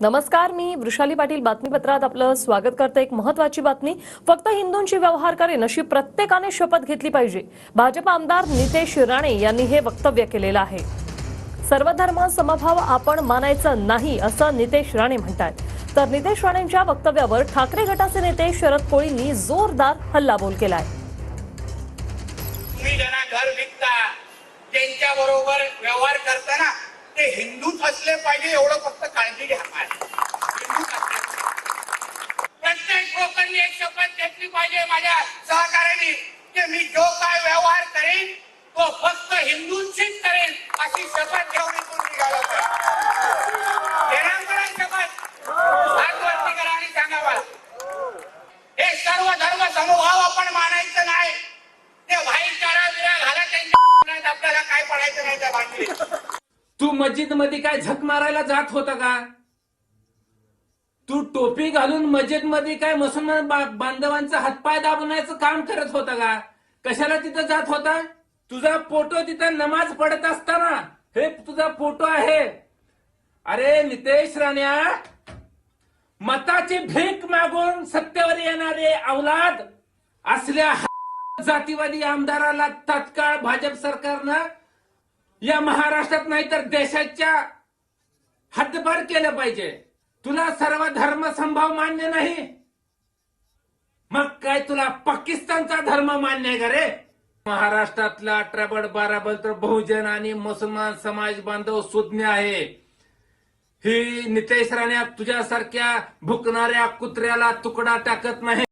नमस्कार मी वृषाली पाटील बातमीपत्रात आपलं स्वागत करते. एक महत्वाची बातमी फक्त हिंदूंशी व्यवहार करेन अशी प्रत्येकाने शपथ घेतली पाहिजे. भाजप आमदार नितेश राणे यांनी हे वक्तव्य केलेलं आहे. सर्वधर्म समभाव आपण मानायचं नाही असं नितेश राणे म्हणतात तर नितेश राणेंच्या वक्तव्यावर ठाकरे गटाचे नेते शरद कोळींनी जोरदार हल्लाबोल केलाय. तुम्ही ज्यांना घर विकता त्यांच्या बरोबर व्यवहार ते हिंदूच असले पाहिजे एवढं फक्त काळजी घ्या. हिंदूच असले प्रत्येक लोकांनी एक शपथ घेतली पाहिजे माझ्या सहकार्याने की मी जो काय व्यवहार करेन तो फक्त हिंदूंशीच करेन अशी शपथ घेऊन इथून निघालो शपथ. हात वरती करा आणि सांगा मला हे सर्व धर्म समभाव आपण मानायचं नाही. ते भाईचारा बिरा घाला त्यांच्या नाहीत आपल्याला काय पडायचं नाही त्या भांडणीत तू मस्जिदमध्ये काय झक मारायला जात होता का? तू टोपी घालून मस्जिदमध्ये काय मुसलमान बांधवांचा हातपाय दाबण्याचं काम करत होता का? कशाला तिथं जात होता? तुझा फोटो तिथं नमाज पडत असताना. हे तुझा फोटो आहे. अरे नितेश राण्या मताची भीक मागून सत्तेवर येणारे अवलाद असल्या जातीवादी आमदाराला तात्काळ भाजप सरकारनं या महाराष्ट्रात नाही तर देशाच्या हद्दपार केलं पाहिजे. तुला सर्व धर्म संभाव मान्य नाही. मग काय तुला पाकिस्तानचा धर्म मान्य आहे का रे? महाराष्ट्रातला ट्रबड बाराबड तर बहुजन आणि मुसलमान समाज बांधव सुज्ञ आहे. ही नितेश राणे तुझ्यासारख्या भुकणाऱ्या कुत्र्याला तुकडा टाकत नाही.